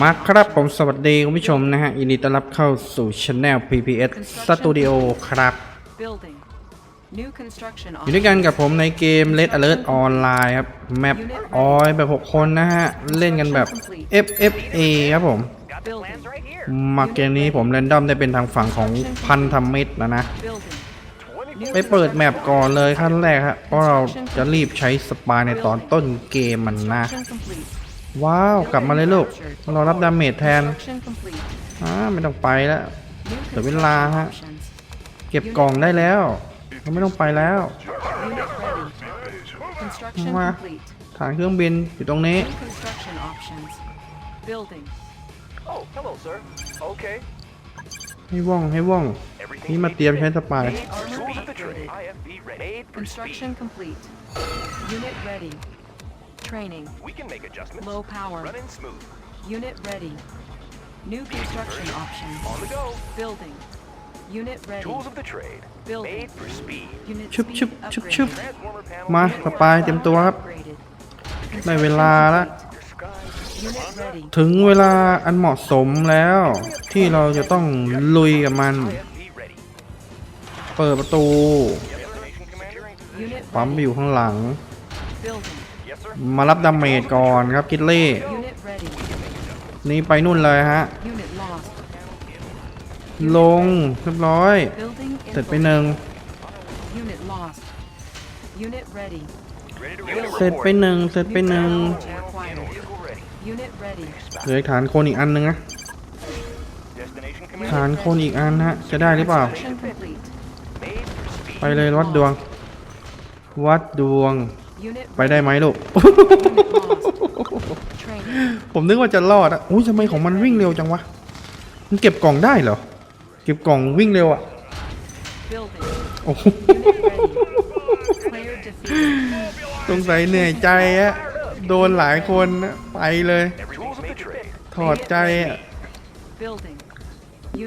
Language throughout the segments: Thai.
มาครับผมสวัสดีคุณผู้ชมนะฮะยินดีต้อนรับเข้าสู่ช anel PPS Studio ครับ Building. New construction อยู่ด้วยกันกับผมในเกม Red Alert Online ครับ แมปออยแบบ 6 คนนะฮะ เล่นกันแบบ FFA ครับผม Building. มาเกมนี้ผมเรนดอมได้เป็นทางฝั่งของพันธมิตรนะนะ Building. New ไปเปิดแมปก่อนเลยขั้นแรกฮะเพราะเราจะรีบใช้สปายในตอนต้นเกมมันนะ construction complete. ว้าว กลับมาเลยลูกเรารับดาเมจแทนอ่าไม่ต้องไปแล้วเดี๋ยวเวลาฮะ เก็บกล่องได้แล้วเราไม่ต้องไปแล้วมาฐานเครื่องบินอยู่ตรงนี้ ให้ว่องให้ว่อง นี่มาเตรียมใช้สปาย Training. We can make adjustments. Low power. Running smooth. Unit ready. New construction options. On the go. Building. Unit ready. Tools of the trade. Building. Made for speed. Unit Chup, speed chup, chup, chup. upgraded. Transformer panel. มาสปายเตรียมตัวครับ Upgraded. ได้เวลาแล้ว Your skies. Unit ready. ถึงเวลาอันเหมาะสมแล้ว ที่เราจะต้องลุยกับมัน IFB ready. เปิดประตู Destination commander. Unit ปั๊ม ready. อยู่ข้างหลัง Building. Yes, sir. มารับดาเมจก่อนครับคิดเล่ Unit ready. นี่ไปนู่นเลยฮะ Unit lost. ลงเรียบร้อย Building เสร็จไป in หนึ่ง Unit lost. Unit ready. Ready to Building. เสร็จไปหนึ่งเสร็จไปหนึ่ง Technology acquired. Vehicle ready. Unit ready. เหลือฐานคนอีกอันหนึงนะ Destination ฐาน commander. คนอีกอันฮะ จะได้หรือเปล่า Construction complete. Made for speed. ไปเลยวัดดวง วัดดวง Unit ไปได้ไหมลูก Unit lost. Training. ผมนึกว่าจะรอดอะอุ้ยทำไมของมันวิ่งเร็วจังวะ มันเก็บกล่องได้เหรอ เก็บกล่องวิ่งเร็วอะ Building. โอ้โห Unit ready. Player defeated. สงสัยเหนื่อยใจอะโดนหลายคนนะไปเลย Tools of the trade. ถอดใจอะ Building.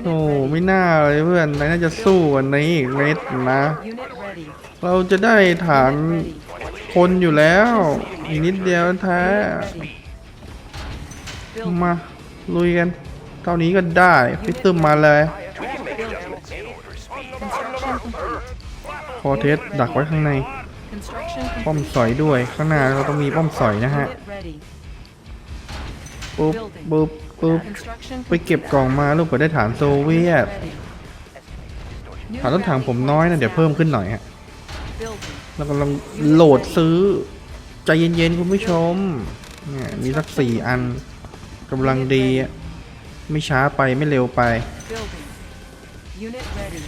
โอ้ Unit ไม่ ready. น่าเลยเพื่อนนายน่าจะสู้กวันนี้อีกเม็ดนะ Unit ready. เราจะได้ฐาน Unit ready. คนอยู่แล้วอีกนิดเดียวแท้มาลุยกันเท่านี้ก็ได้พิซึมมาเลยพอเทสดักไว้ข้างใน ป้อมสอยด้วยข้างหน้าเราต้องมีป้อมสอยนะฮะปุ๊บปุ๊บปุ๊บไปเก็บกล่องมาลูกเปิดได้ฐานโซเวียตฐานรถถังผมน้อยนะเดี๋ยวเพิ่มขึ้นหน่อยฮะ เรากำลังโหลดซื้อ ใจเย็นๆคุณผู้ชมเนี่ยมีสักสี่อันกำลังดีอะไม่ช้าไปไม่เร็วไป Building. Unit ready.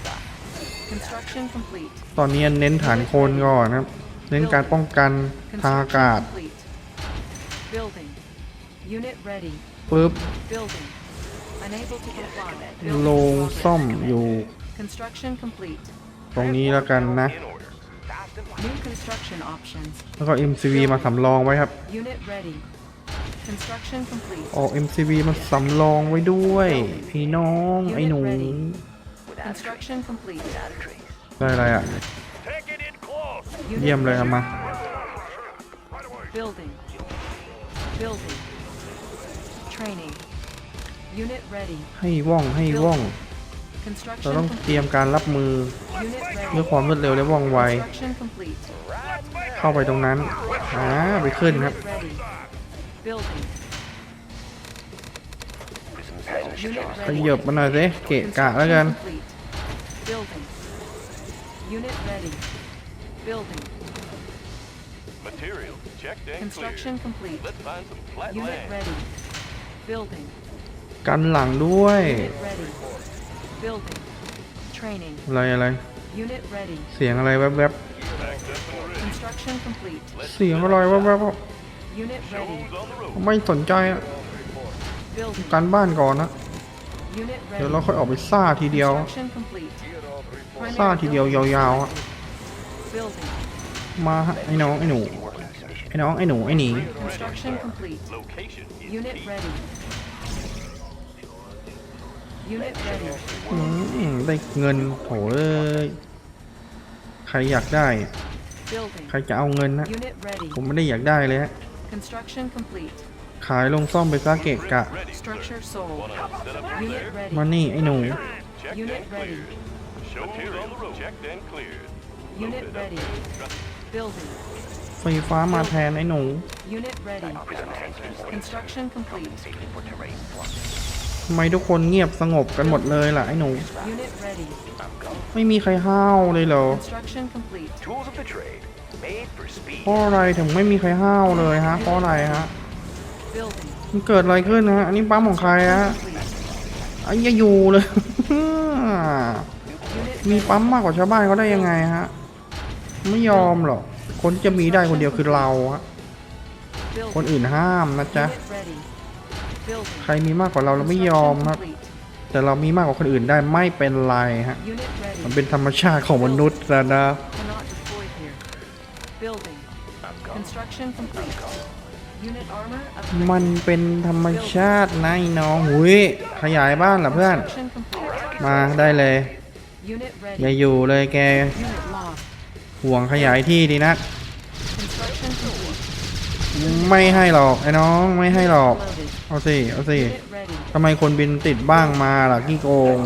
Construction complete. ตอนนี้เน้นฐานโคนก่อนนะครับ เน้นการป้องกันทางอากาศ Construction complete. Building. Unit ready. ปุ๊บ Building. Unable to comply. โล Building ง progress. ซ่อมอยู่ Construction complete. ตรงนี้แล้วกันนะ New construction options. แล้วก็ MCV มาสำรองไว้ครับ Unit ready. Construction complete. ออก MCV มาสำรองไว้ด้วยไอ้น้อง ไอ้หนู Construction complete. ได้อะไรอะ Take it in close. Unit เยี่ยมเลย ready. เอามา Building. Building. Training. Unit ready. ให้ว่องให้ว่อง Construction เราต้อง complete. เตรียมการรับมือ Unit เพื่อ ready. ความรวดเร็วและว่องไว Construction complete. เข้าไปตรงนั้นอ่าไปขึ้นครับ Unit ready. Building. Unit ข ready. ยับมาหน่อยสิเกะกะแล้วกัน Construction complete. Building. Unit ready. Building. Material checked and cleared. Construction complete. Let's find some flat Unit land. ready. Building. กันหลังด้วย Unit ready. Building. Training. อะไรอะไร Unit ready. เสียงอะไรแวบ Construction complete. ๆ เสียงอะไรแวบ Unit ready. Who's on the road? ๆไม่สนใจอะ Building. การบ้านก่อนนะ Unit เดี๋ยว ready. เราค่อยออกไปซ่าทีเดียว Construction complete. ซ่า Primary ทีเดียวยาวๆอะ Building. มาฮะไอ้น้องไอ้หนู ไอ้น้องไอ้หนูไอ้หนี Construction complete. Location is Unit key. ready. Unit ready. อืมได้เงินโถเอ้ยใครอยากได้ Building. ใครจะเอาเงินนะ Unit ready. ผมไม่ได้อยากได้เลยฮะ Construction complete. ขายลงซ่อมไปซะเกะกะ Structure sold. Unit มา ready. นี่ไอ้หนู Checked Unit and ready. cleared. Material on the road. Checked and cleared. Unit ready. Building. ไฟฟ้ามาแทนไอ้หนู Unit ready. Construction complete. ทำไมทุกคนเงียบสงบกันหมดเลยล่ะไอ้หนู ไม่มีใครห้าวเลยเหรอ เพราะอะไรถึงไม่มีใครห้าวเลยฮะ เพราะอะไรฮะ มันเกิดอะไรขึ้นฮะ อันนี้ปั๊มของใครฮะไอ้ยาอยู่เลย มีปั๊มมากกว่าชาวบ้านเขาได้ยังไงฮะ ไม่ยอมหรอก คนที่จะมีได้คนเดียวคือเราฮะ คนอื่นห้ามนะจ๊ะ ใครมีมากกว่าเราเราไม่ยอม Construction ครับ complete. แต่เรามีมากกว่าคนอื่นได้ไม่เป็นไรฮะ Unit ready. มันเป็นธรรมชาติของมนุษย์นะนะ Cannot deploy here. Building. Construction complete. Unit armor มัน upgrade. เป็นธรรมชาตินะไอ้น้องหุยขยายบ้านเหรอเพื่อน Construction complete. มาได้เลย Unit อย่า ready. อยู่เลยแก Unit lost. ห่วงขยายที่ดีนะ Construction complete. ไม่ให้หรอกไอ้น้องไม่ให้หรอก Loaded. เอาสิ เอาสิ Unit ready. ทำไมคนบินติดบ้างมาล่ะขี้โกง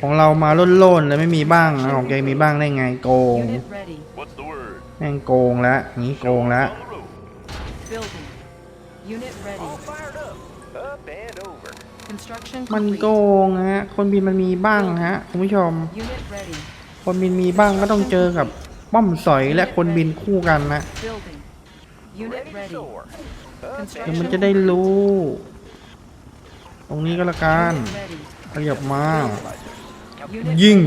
ของเรามาล้นๆเลยไม่มีบ้างนะของแกมีบ้างได้ไงโกง Unit ready. What's the word? แม่งโกงแล้วงี้โกงแล้ว On the road. Building. Unit ready. Fired up. Up and over. Construction มันโก complete. งฮะ คนบินมันมีบ้างฮะคุณผู้ชม Unit ready. คนบินมีบ้างก็ต้องเจอกับป้อมสอยและคนบินคู่กันนะ แล้วมันจะได้รู้ ตรงนี้ก็แล้วกันขยับมา ยิง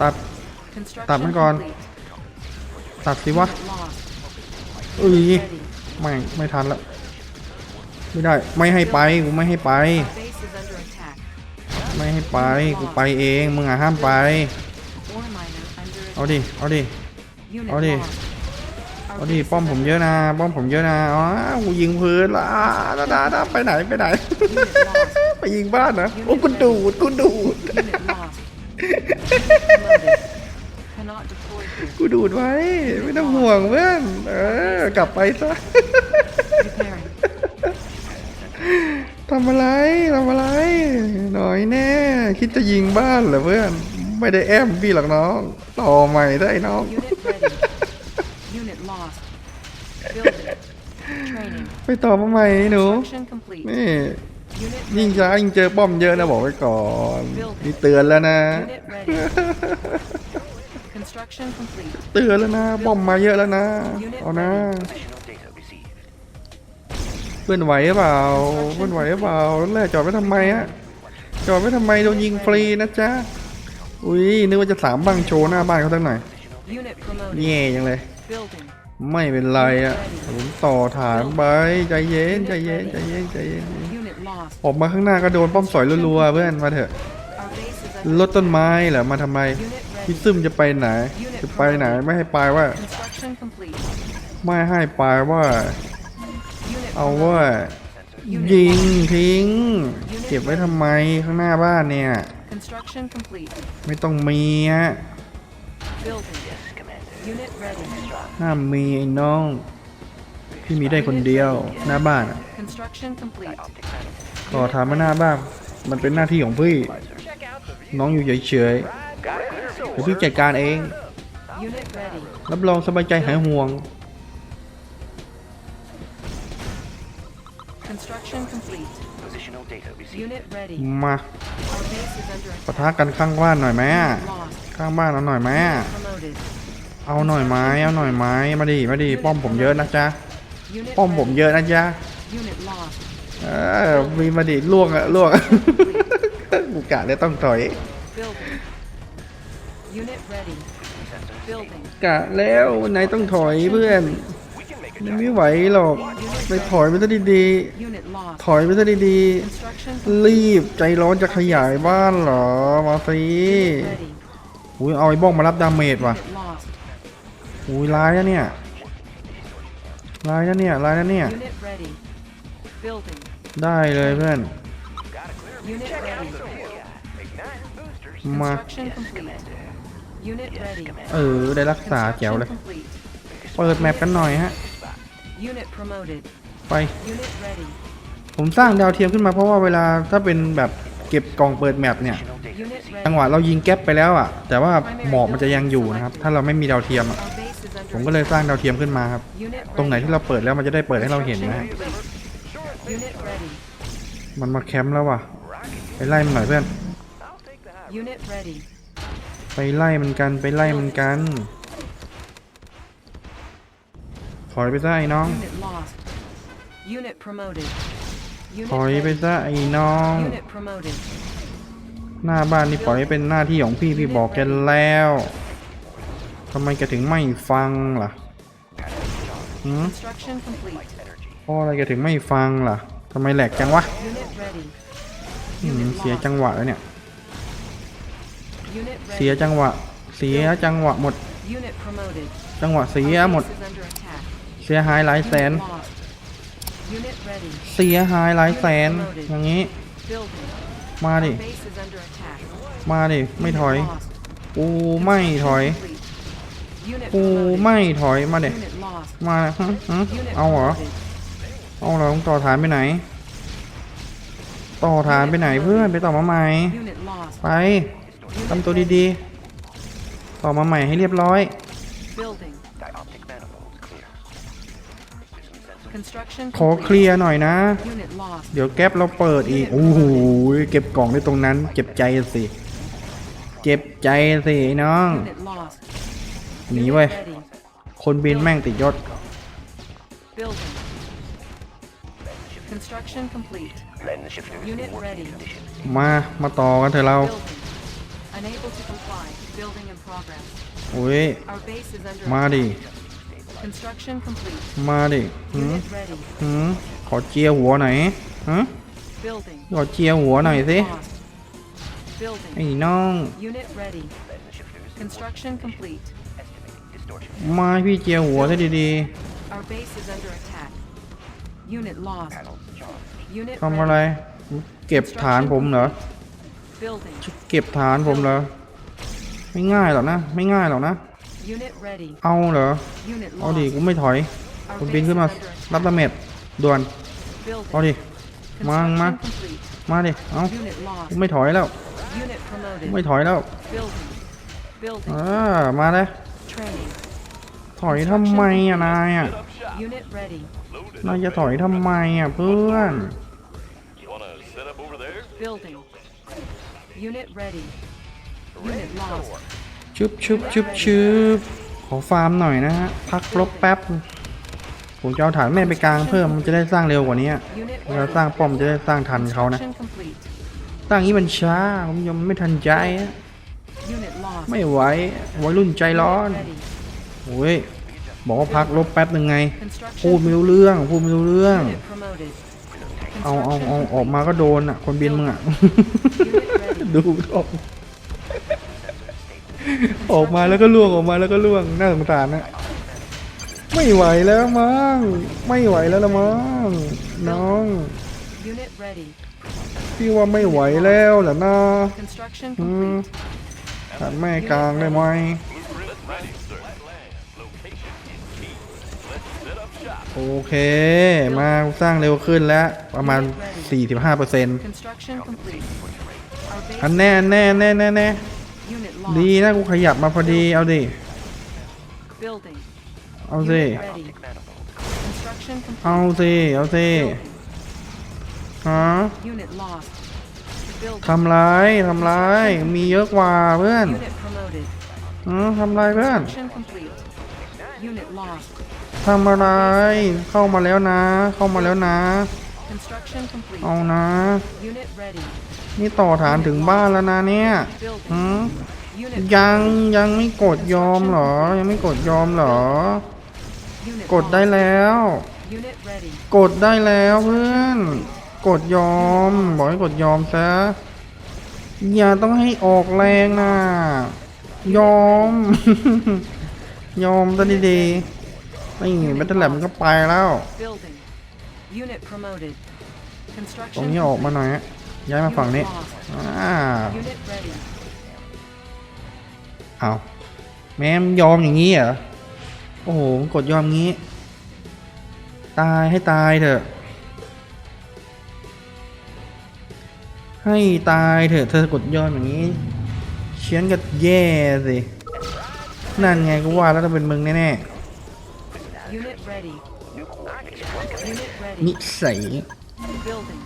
ตัด ตัดมันก่อน ตัดสิวะเอ้ยไม่ ไม่ทันแล้วไม่ได้ ไม่ให้ไป กูไม่ให้ไป ไม่ให้ไป กูไปเอง มึงอะห้ามไป เอาดิ เอาดิ เอาดิ เอาดิ base ป้อม is ผม under เยอะนะ ป้อมผมเยอะนะอ๋อกูยิงพื้นละดาดาดาไปไหนไปไหน Unit lost. ไปยิงบ้านนะโอ้กูดูดกูดูด Unit lost. Loaded. Cannot deploy here. กูดูดไว้ ไม่ต้องห่วงเพื่อนเออกลับไปซะ Repairing. ทำอะไรทำอะไร หน่อยแน่ คิดจะยิงบ้านเหรอเพื่อน ไม่ได้แอมพี่หรอกน้อง ต่อใหม่ได้น้อง Unit ready. Unit lost. Building. Training. ไปต่อมาใหม่ไอ้หนู Construction complete. นี่ Unit ยิ่ง ready. ช้ายิ่งเจอป้อมเยอะนะบอกไว้ก่อน นี่เตือนแล้วนะ Unit ready. Construction complete. เตือนแล้วนะป้อมมาเยอะแล้วนะ เอานะ เพื่อนไหวหรือเปล่า เพื่อนไหวหรือเปล่าแล้วแรกจอดไว้ทำไมฮะจอดไว้ทำไมโดนยิงฟรีนะจ๊ะ อุ้ยนึกว่าจะสามบังโชว์หน้าบ้านเขาสักหน่อย Unit promoted. แย่ยังเลย Building. ไม่เป็นไรอะผมต่อฐานไปใจเย็นใจเย็นใจเย็นใจเย็นออกมาข้างหน้าก็โดนป้อมสอยรัวๆเพื่อนมาเถอะลดต้นไม้เหรอมาทำไมพี่ซึมจะไปไหน จะไปไหนไม่ให้ไปว่า Construction complete. ไม่ให้ไปว่า Unit เอาว่า ยิงทิ้ง เก็บไว้ทำไมข้างหน้าบ้านเนี่ย ไม่ต้องมีฮะ ห้ามมีไอ้น้อง พี่มีได้คนเดียวหน้าบ้านอะ Construction complete. ขอถามมาหน้าบ้าน มันเป็นหน้าที่ของพี่ น้องอยู่เฉยๆเดี๋ยวพี่จัดการเอง Unit ready. รับรองสบายใจหายห่วง Construction complete. Unit ready. มา Our base is under ปะ attack. ทะกันข้างบ้านหน่อยไหมอะ Lost. ข้างบ้านเอาหน่อยไหมอะ Promoted. เอาหน่อยไหมเอาหน่อยไหมมาดิมาดิป้อมผมเยอะนะจ๊ะ Unit ป้อมผม ready. เยอะนะจ๊ะ Unit lost. เออมีมาดิลวกอะลวกกูกะเลยต้องถอย Building. Unit ready. Building. กะแล้ววันไหนต้องถอยเพื่อนมันไม่ไหวหรอกไปถอยไปซะดี Unit lost. ๆถอยไปซะดี Construction ๆรีบใจร้อนจะขยายบ้านเหรอมาสิ Unit ready. อุ้ยเอาไอ้บ้องมารับดาเมจว่ะ Unit lost. อุ้ยร้ายนะเนี่ยร้ายนะเนี่ยร้ายนะเนี่ย Unit ready. Building. ได้เลยเพื่อน Unit ready. มา Construction complete. Unit ready. เออ ได้รักษาแจ๋วเลย Construction complete. เปิดแมปกันหน่อยฮะ Unit promoted. ไป Unit ready. ผมสร้างดาวเทียมขึ้นมาเพราะว่าเวลาถ้าเป็นแบบเก็บกล่องเปิดแมปเนี่ย Unit จัง ready. หวะเรายิงแก๊ปไปแล้วอะ แต่ว่าหมอกมันจะยังอยู่นะครับ ถ้าเราไม่มีดาวเทียมอะ Our base is under ผมก็เลยสร้างดาวเทียมขึ้นมาครับ Unit ตรงไหน ready. ที่เราเปิดแล้วมันจะได้เปิดให้เราเห็นนะฮะ Unit ready. มันมาแคมป์แล้วว่ะไปไล่มันหน่อยเพื่อน Unit ready. ไปไล่มันกันไปไล่มันกันถอยไปซะไอ้น้อง Unit lost. Unit promoted. ถอย Unit ไป ready. ซะไอ้น้อง Unit promoted. หน้าบ้านนี่ปล่อยให้เป็นหน้าที่ของพี่พี่บอกแกแล้ว ทำไมแกถึงไม่ฟังล่ะหืม Construction complete. เพราะอะไรแกถึงไม่ฟังล่ะทำไมแหลกจังวะ Unit ready. หืม Unit เสีย lost. จังหวะแล้วเนี่ย Unit เสีย ready. จังหวะ เสียจังหวะหมด Unit promoted. จังหวะเสีย Our หมด base is under attack. เสียหายหลายแสน Unit lost. Unit ready. เสียหายหลายแสน อย่างนี้ Building. มาดิ Our base is under attack. มาดิ ไม่ Unit ถอย lost. กูไม่ถอย Complete. Unit กู promoted. ไม่ถอยมาดิ Unit lost. มาฮะฮะ Unit เอาเหรอ promoted. เอาเหรอต้องต่อฐานไปไหน ต่อฐานไปไหนเพื่อนไปต่อมาใหม่ Unit lost. ไปทำตัวดีๆ ต่อมาใหม่ให้เรียบร้อย Building. Construction ขอเคลียร์หน่อยนะ Unit lost. เดี๋ยวแก๊ปเราเปิดอีก โอ้โห เก็บกล่องได้ตรงนั้น เจ็บใจสิ เจ็บใจสิไอ้น้อง Unit lost. หนีเว้ย Ready. คนบินแม่งติดยศ Building. Construction complete. Unit ready. มา มาต่อกันเถอะเรา Building. Unable to comply. Building in progress. โอ้ย Our base is under มาดิ attack. Construction complete. มาดิหืม Unit ready. หืมขอเจียหัวหน่อยฮะ Building. ขอเจียหัวหน่อยสิ Unit lost. Building. ไอ้น้อง Unit ready. Construction complete. มาให้พี่เจียหัวซะดี Our base is under attack. Unit lost. Unit ๆทำอะไร ready. เก็บฐานผมเหรอ Building. เก็บฐานผมเหรอ ไม่ง่ายหรอกนะ ไม่ง่ายหรอกนะ Unit ready. เอาเหรอ Unit เอาดิ lost. กูไม่ถอย Our คุณ base บิน is ขึ้นมา under รับ attack. ดาเมจด่วน เอา Building. ดิ มา มา Construction complete. มาดิ เอา Unit lost. กูไม่ถอยแล้ว Unit กู promoted. ไม่ถอยแล้ว Building. Building. อ่ามาเลย Training. ถอยทำไมอะนายอะ Unit ready. นายจะถอยทำไมอะเพื่อน You wanna set up over there? Building. Unit ready. Unit lost. ชึบชึบชึบชึบขอฟาร์มหน่อยนะฮะ พักลบแป๊บ ผมจะเอาฐานแม่ไปกลางเพิ่มมันจะได้สร้างเร็วกว่านี้ Unit เวลาสร้างป้อมจะได้สร้างทันเขานะ Construction complete. สร้างนี้มันช้าผมยังไม่ทันใจอะ Unit lost. ไม่ไหววัยรุ่นใจร้อน Unit ready. โอ้ยบอกว่าพักลบแป๊บหนึ่งไง Construction พูดไม่รู้เรื่องพูดไม่รู้เรื่อง Unit promoted. เอาเอา Construction เอาออกมาก็โดนอะ คนบินมึงอะ Unit ready. ดูออกออกมาแล้วก็ล่วงออกมาแล้วก็ล่วงน่าสงสารนะไม่ไหวแล้วมั้งไม่ไหวแล้วละมั้งน้อง Unit ready. พี่ว่าไม่ไหวแล้วแหละนะ Construction อืม complete. ฐานแม่กลางได้ไหม Blueprint ready, sir. Location is key. Let's set up shop. โอเค มาสร้างเร็วขึ้นแล้วประมาณ 45เปอร์เซ็นต์ Construction complete. Our base อันแน่อันแน่อันแน่แน่แน่ unit ดี lost. นะกูขยับมาพอดี เอาดิ Building. เอาสิ Unit ready. Construction เอา complete. สิ เอาสิ Building. ฮะ Unit lost. Building. ทำร้ายทำร้ายมีเยอะกว่าเพื่อนอืมทำร้ายเพื่อนทำอะไรเข้ามาแล้วนะ เข้ามาแล้วนะ เอานะ นี่ต่อฐานถึงบ้านแล้วนะเนี่ย Building. หืมยังยังไม่กดยอมเหรอ ยังไม่กดยอมเหรอ กดได้แล้ว กดได้แล้วเพื่อน กดยอม บอกให้กดยอมซะ อย่าต้องให้ออกแรงนะ ยอม ยอมซะดีๆนี่แบตเตอร์แลบมันก็ไปแล้ว Building. Unit promoted. ต Construction. รงนี้ออกมาหน่อยฮะย้ายมา complete. ฝั่งนี้ Unit lost. อ่า Unit ready. เอาแม่มยอมอย่างนี้เหรอ โอ้โห กดยอมงี้ ตายให้ตายเถอะ ให้ตายเถอะเธอกดยอมอย่างนี้เชียนก็แย่สินั่นไงก็ว่าแล้วต้องเป็นมึงแน่ Unit ready. Unit ๆ ready. นิสัย Building.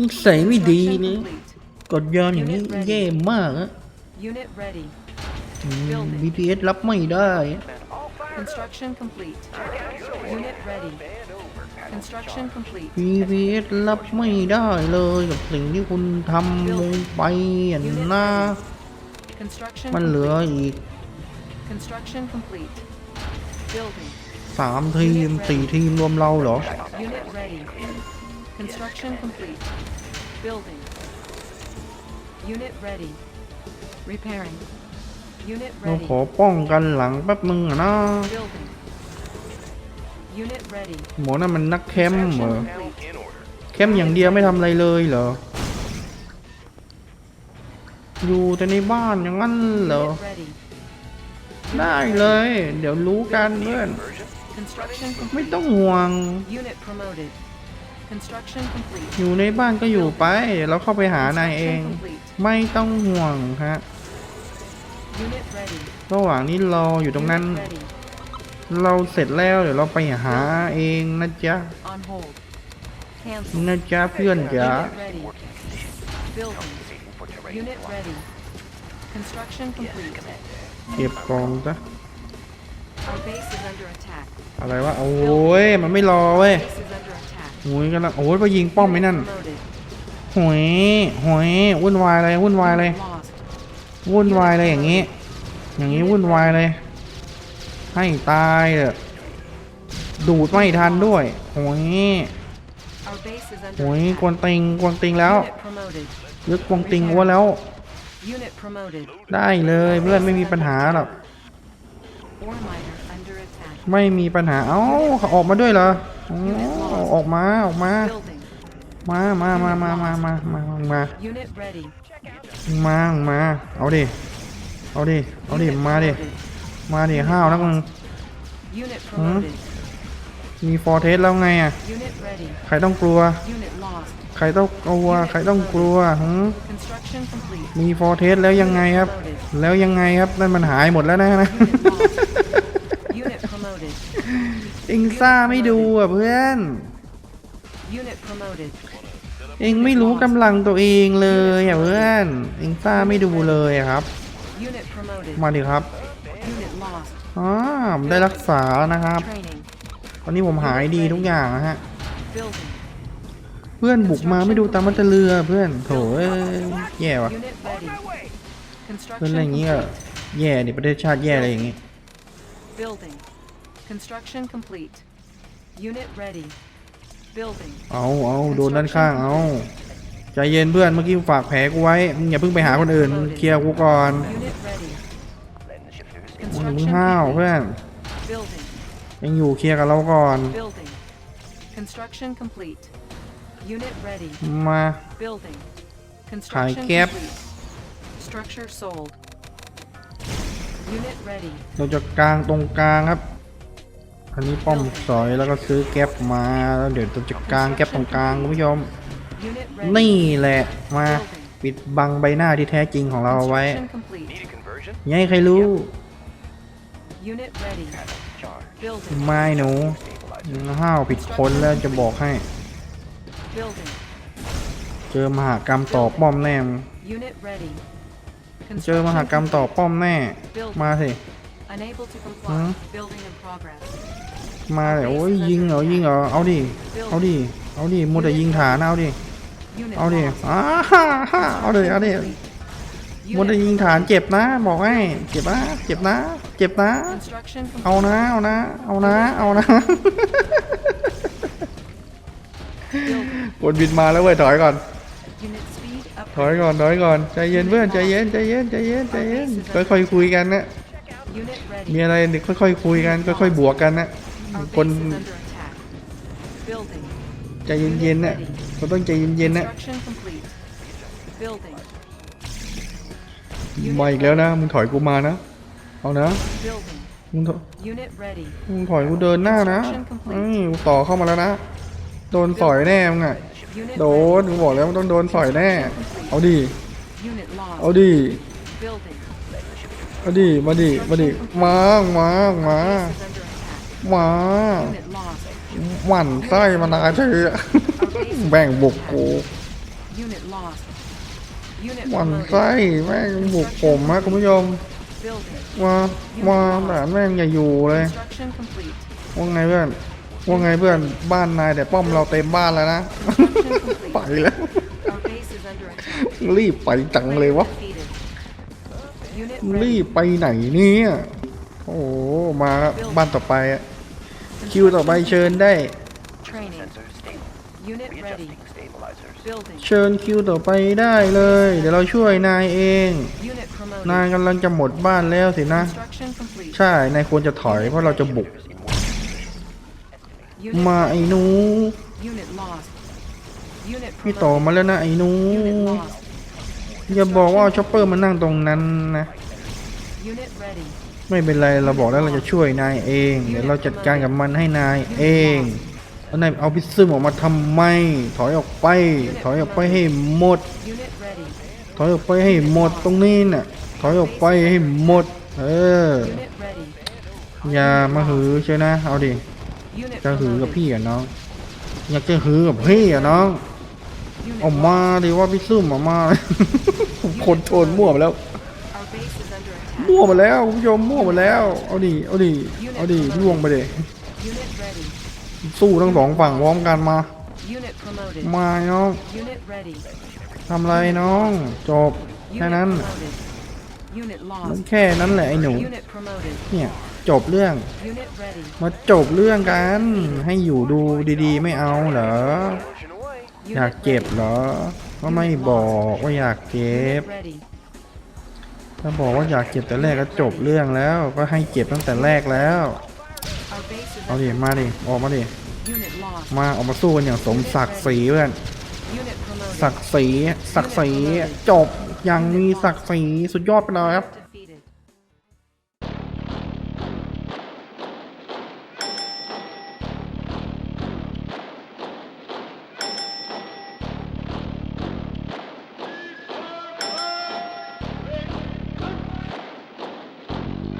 นิสัยไม่ดี Construction นี่ complete. กดยอมอย่างนี้แย่มากอะ Unit ready. อืม BTS รับไม่ได้ Construction complete. Unit ready. Construction complete. BTS รับไม่ได้เลยกับสิ่งที่คุณทำลงไปอะ Unit นะ ready. Construction มันเหลือ complete. อีก Construction complete. Building. สามทีมสี่ทีมรวมเราเหรอ Unit ready. Construction complete. Building. Unit ready. Repairing. Unit เรา ready. ขอป้องกันหลังแป๊บมึงอะนะ Building. Unit ready. หมอนั่นมันนักแคมป์เหรอ Construction complete. In order. แคมป์อย่างเดียวไม่ทำอะไรเลยเหรอ อยู่แต่ในบ้านอย่างนั้นเหรอ Unit ready. ได้เลย เดี๋ยวรู้กันเพื่อน Construction ไม่ complete. ต้องห่วง Unit promoted. Construction complete. อยู่ในบ้านก็อยู่ไปเดี๋ยวเราเข้าไปหานายเอง Construction complete. ไม่ต้องห่วงฮะ Unit ready. ระหว่างนี้รออยู่ตรงนั้น Unit ready. เราเสร็จแล้วเดี๋ยวเราไปหาเองนะจ๊ะ On hold. Cancel. นะจ๊ะเพื่อนจ๋า Unit ready. Building. Unit ready. Construction complete. เก็บกองซะ Our base is under attack. อะไรวะโอ้ยมันไม่รอเว้ย Base is under attack. โอ้ยกำลังโอ้ยไปยิงป้อมไม่นั่น Promoted. หวยหวยวุ่นวายเลยวุ่นวายเลย Lost. วุ่นวายเลยอย่างนี้ อย่างนี้วุ่นวายเลย ให้ตายเถอะดูดไม่ทันด้วยโอ้ยโอ้ยกวนติงกวนติงแล้วยึดกวนติงวัวแล้ว ได้เลยเพื่อนไม่มีปัญหาหรอกไม่มีปัญหา เอ้าเขาออกมาด้วยเหรอออกมาออกมา Building. มามามามามามามามามามา เอาดิ เอาดิ เอาดิ มาดิ มาดิห้าวนักมึง Unit promoted. มีฟอร์เทสแล้วไงอะ Unit ready. ใครต้องกลัว Unit lost. ใครต้องกลัว ใครต้องกลัวหืม Construction complete. มีฟอร์เทสแล้วยังไงครับ แล้วยังไงครับ นั่นมันหายหมดแล้วนะนะ Unit promoted. เอ็งซ่าไม่ดูอะเพื่อน Unit promoted. เอ็งไม่รู้กำลังตัวเองเลยอะเพื่อน เอ็งซ่าไม่ดูเลยอะครับ Unit promoted. มาดิครับ Unit lost. อ๋อผมได้รักษานะครับ Training. ตอนนี้ผมหายดีทุกอย่างนะฮะ Building. เพื่อนบุกมาไม่ดูตามมันจะเรือเพื่อนโถเอ้ยแย่ว่ะ Unit ready. เพื่อน Construction อะไรอย่างงี้ก็ complete. แย่ดิประเทศชาติแย่อะไรอย่างงี้ Building. Construction complete. Unit ready. Building. เอาเอาโดนด้านข้างเอาใจเย็นเพื่อนเมื่อกี้ฝากแผลกูไว้มึงอย่าเพิ่งไปหาคนอื่นมึงเคลียร์กูก่อน Unit ready. มึง Construction ห้าว complete. เพื่อน Building. ยังอยู่เคลียร์กับเราก่อน Building. Construction complete. Unit ready. มา Building. Khải Construction kép. complete. Structure sold. Unit ready. เราจะกลางตรงกลางครับ อันนี้ป้อมสอยแล้วก็ซื้อแก๊ปมาแล้วเดี๋ยวเราจะกลางแก๊ปตรงกลางคุณผู้ชม Unit ready. นี่แหละมาปิดบังใบหน้าที่แท้จริงของเราเอาไว้ Construction complete. Need a conversion? อย่าให้ใครรู้ Unit ready. Building. ไม่หนูห้าวผิดคนแล้วจะบอกให้ Building. เจอมหากรรมต่อป้อมแน่มึง Unit ready. เจอมหากรรมต่อป้อมแน่ มาสิ Unable to comply. Huh? Building in progress. มาเลยโอ้ยยิงเหรอยิงเหรอเอาดิเอาดิเอาดิมัวแต่ยิงฐานเอาดิ Unit เอาดิ lost. อ้าฮ่าฮ่าเอาดิเอาดิ Unit มัวแต่ยิงฐานเจ็บนะ บอกให้เจ็บนะเจ็บนะ เจ็บนะ Construction เอา complete. นะ เอานะ เอานะ เอานะ Building. กดบินมาแล้วเว้ยถอยก่อน Unit speed ถอย upgrade. ก่อน ถอยก่อน ใจเย็นเพื่อน ใจเย็น ใจเย็น ใจเย็น ใจเย็น ค่อยๆคุยกันนะ Unit มี ready. อะไรเดี๋ยวค่อยๆคุยกัน ค่อยๆบวกกันนะ Our คน base is under attack. Building. ใจเย็นๆนะเราต้องใจเย็นๆนะ Construction complete. Building. มาอีกแล้วนะ มึงถอยกูมานะ เอานะ Building. มึงถ Unit ready. มึงถอยกูเดินหน้านะเอ้ยกูต่อเข้ามาแล้วนะ โดนสอยแน่มึงอะ Unit โดนกูบอกแล้วมันต้องโดนสอยแน่ เอาดิ Unit lost. เอาดิ Building. เอาดิ มาดิ มาดิ มา มา มา Base is under attack. มา Unit lost. หมั่นไส้มานานเธอแบ่งบุกกู Unit lost. Unit หมั่น promoted. ไส้แม่งบุกผมฮะคุณผู้ชม Building. มามาแต่แม่งอย่าอยู่เลย Construction complete. ว่าไงเพื่อนว่าไงเพื่อนบ้านนายแต่ป้อมเราเต็มบ้านแล้วนะ Construction ไป complete. แล้ว Our base is under attack. รีบไปจังเลยวะ Defeated. Unit รี ready. บไปไหนเนี่ยโอ้โหมาบ้านต่อไปอะคิวต่อไปเชิญได้ Training. Unit ready. Building. เชิญคิวต่อไปได้เลย เดี๋ยวเราช่วยนายเอง Unit นาย promoted. กำลังจะหมดบ้านแล้วสินะ Construction complete. ใช่ นายควรจะถอยเพราะเราจะบุก Unit มาไอ้หนู Unit lost. Unit พี่ต่อ promoted. มาแล้วนะไอ้หนู Unit lost. อย่าบอกว่าช็อปเปอร์มานั่งตรงนั้นนะ Unit ready. ไม่เป็นไรเราบอกแล้วเราจะช่วยนายเอง เดี๋ยวเราจัดการกับมันให้นายเอง แล้วนายเอาพิซซึมออกมาทำไม ถอยออกไป ถอยออกไปให้หมด ถอยออกไปให้หมดตรงนี้น่ะ ถอยออกไปให้หมด เออ อย่ามาหือเชียวนะ เอาดิ จะหือกับพี่อะน้อง อยากจะหือกับพี่อะน้อง ออกมาดิว่าพี่ซึมออกมาผมคนโทนมั่วไปแล้วมั่วไปแล้วคุณผู้ชมมั่วไปแล้ว เอาดิ เอาดิ เอาดิล่วงไปดิ Unit ready. สู้ทั้งสองฝั่งพร้อมกันมา Unit promoted. มาน้อง Unit ready. ทำไรน้อง จบ แค่ Unit นั้น promoted. Unit มัน lost. แค่นั้นแหละไอ้หนู Unit promoted. เนี่ย จบเรื่อง Unit ready. มาจบเรื่องกัน ให้อยู่ดูดีๆ ไม่เอาเหรอ Unit อยากเจ็บ ready. เหรอ ก็ไม่บอกว่าอยากเจ็บ Unit ready. ถ้าบอกว่าอยากเจ็บแต่แรกก็จบเรื่องแล้ว ก็ให้เจ็บตั้งแต่แรกแล้ว Our base is เอาดิ under มาดิ ออกมาดิ Unit lost. มาออกมาสู้กันอย่างสมศักดิ์ศรีเพื่อน Unit promoted. ศักดิ์ศรีศักดิ์ศรีจบอย่างมีศักดิ์ศรีสุดยอดไปเลยครับ